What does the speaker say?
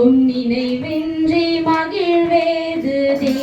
உம் நினைவின்றி மகிழ்வேது தே